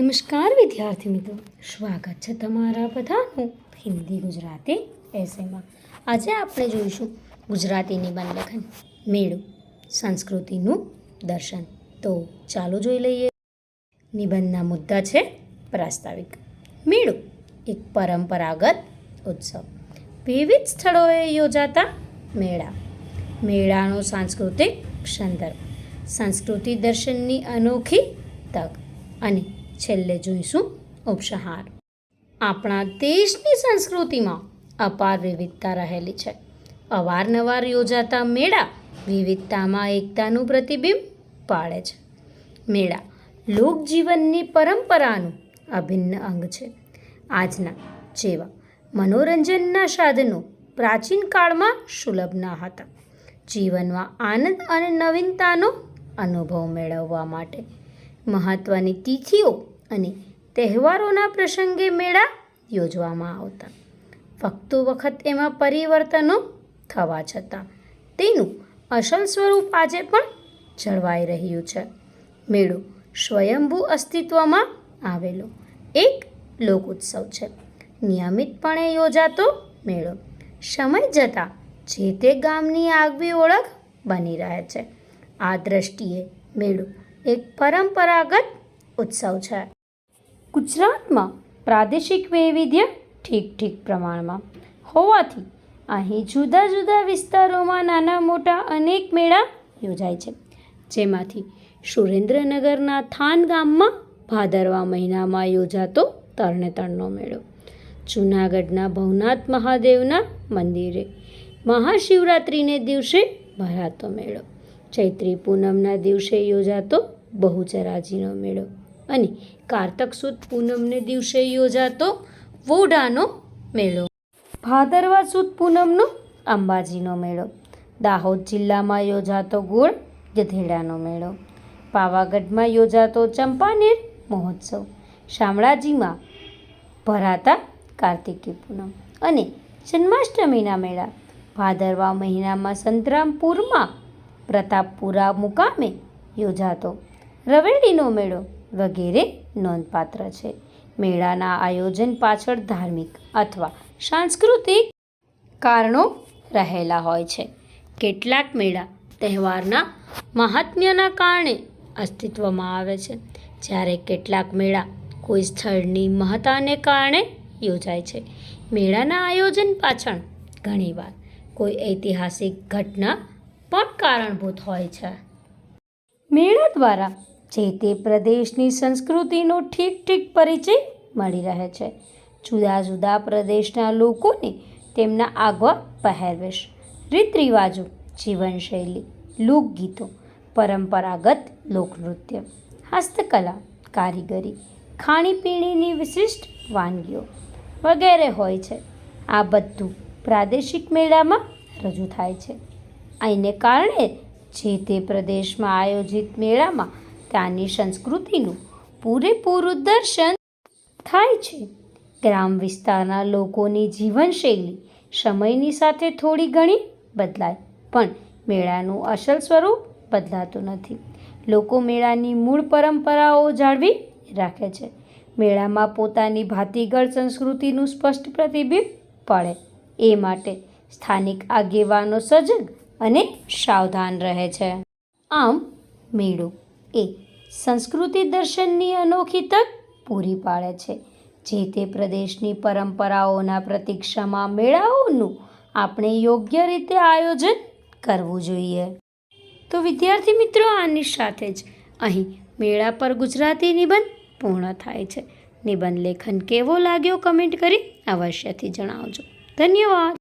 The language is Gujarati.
નમસ્કાર વિદ્યાર્થી મિત્રો. સ્વાગત છે તમારા બધાનું હિન્દી ગુજરાતી એસેમાં આજે આપણે જોઈશું ગુજરાતી નિબંધ લેખન મેળો, સંસ્કૃતિનું દર્શન. તો ચાલો જોઈ લઈએ. નિબંધના મુદ્દા છે પ્રાસ્તાવિક. મેળો, એક પરંપરાગત ઉત્સવ. વિવિધ સ્થળોએ યોજાતા મેળા. મેળાનો સાંસ્કૃતિક સંદર્ભ. સંસ્કૃતિ દર્શનની અનોખી તક અને છેલ્લે જોઈશું ઉપસહાર. આપણા દેશની સંસ્કૃતિમાં અપાર વિવિધતા રહેલી છે. અવારનવાર યોજાતા મેળા વિવિધતામાં એકતાનું પ્રતિબિંબ પાડે છે. મેળા લોકજીવનની પરંપરાનું અભિન્ન અંગ છે. આજના જેવા મનોરંજનના સાધનો પ્રાચીન કાળમાં સુલભ ન હતા. જીવનમાં આનંદ અને નવીનતાનો અનુભવ મેળવવા માટે મહત્ત્વની તિથિઓ અને તહેવારોના પ્રસંગે મેળા યોજવામાં આવતા. ફક્ત વખત એમાં પરિવર્તનો થવા છતાં તેનું અસલ સ્વરૂપ આજે પણ જળવાઈ રહ્યું છે. મેળો સ્વયંભૂ અસ્તિત્વમાં આવેલો એક લોકોત્સવ છે. નિયમિતપણે યોજાતો મેળો સમય જતાં જે તે ગામની આગવી ઓળખ બની રહે છે. આ દ્રષ્ટિએ મેળો એક પરંપરાગત ઉત્સવ છે. ગુજરાતમાં પ્રાદેશિક વૈવિધ્ય ઠીક ઠીક પ્રમાણમાં. હોવાથી અહીં જુદા જુદા વિસ્તારોમાં નાના મોટા અનેક મેળા યોજાય છે. જેમાંથી સુરેન્દ્રનગરના થાન ગામમાં ભાદરવા મહિનામાં યોજાતો તરણેતરનો મેળો, જૂનાગઢના ભવનાથ મહાદેવના મંદિરે, મહાશિવરાત્રિને દિવસે ભરાતો મેળો ચૈત્રી પૂનમના દિવસે યોજાતો બહુચરાજીનો મેળો. અને કારતક સુદ પૂનમને દિવસે યોજાતો વોઢાનો મેળો. ભાદરવા સુદ પૂનમનો અંબાજીનો મેળો. દાહોદ જિલ્લામાં યોજાતો ગોળ ગધેડાનો મેળો. પાવાગઢમાં યોજાતો ચંપાનેર મહોત્સવ. શામળાજીમાં ભરાતા કાર્તિકી પૂનમ. અને જન્માષ્ટમીના મેળા. ભાદરવા મહિનામાં સંતરામપુરમાં પ્રતાપપુરા મુકામે યોજાતો. રવેડીનો મેળો વગેરે નોંધપાત્ર છે. મેળાના આયોજન પાછળ ધાર્મિક અથવા સાંસ્કૃતિક કારણો રહેલા હોય છે. કેટલાક મેળા તહેવારના મહાત્મ્યના કારણે અસ્તિત્વમાં આવે છે. જ્યારે કેટલાક મેળા કોઈ સ્થળની મહત્તાને કારણે યોજાય છે. મેળાના આયોજન પાછળ ઘણીવાર કોઈ ઐતિહાસિક ઘટના પણ કારણભૂત હોય છે. મેળા દ્વારા જે તે પ્રદેશની સંસ્કૃતિનો ઠીક ઠીક પરિચય મળી રહે છે. જુદા જુદા પ્રદેશના લોકોને તેમના આગવા પહેરવેશ રીત રિવાજો જીવનશૈલી, લોકગીતો, પરંપરાગત લોકનૃત્ય, હસ્તકલા, કારીગરી, ખાણીપીણીની વિશિષ્ટ વાનગીઓ વગેરે હોય છે. આ બધું પ્રાદેશિક મેળામાં રજૂ થાય છે. આને કારણે જે તે પ્રદેશમાં આયોજિત મેળામાં ત્યાંની સંસ્કૃતિનું પૂરેપૂરું દર્શન થાય છે. ગ્રામ વિસ્તારના લોકોની જીવનશૈલી સમયની સાથે થોડી ઘણી બદલાય, પણ મેળાનું અસલ સ્વરૂપ બદલાતું નથી. લોકો મેળાની મૂળ પરંપરાઓ જાળવી રાખે છે. મેળામાં પોતાની ભાતીગળ સંસ્કૃતિનું સ્પષ્ટ પ્રતિબિંબ પડે. એ માટે સ્થાનિક આગેવાનો સજગ અને સાવધાન રહે છે. આમ, મેળો એ સંસ્કૃતિ દર્શનની અનોખી તક પૂરી પાડે છે. જે તે પ્રદેશની પરંપરાઓના પ્રતીક્ષામાં મેળાઓનું આપણે યોગ્ય રીતે આયોજન કરવું જોઈએ. તો વિદ્યાર્થી મિત્રો, આની સાથે જ અહીં મેળા પર ગુજરાતી નિબંધ પૂર્ણ થાય છે. નિબંધ લેખન કેવો લાગ્યો કમેન્ટ કરી અવશ્યથી જણાવજો. ધન્યવાદ.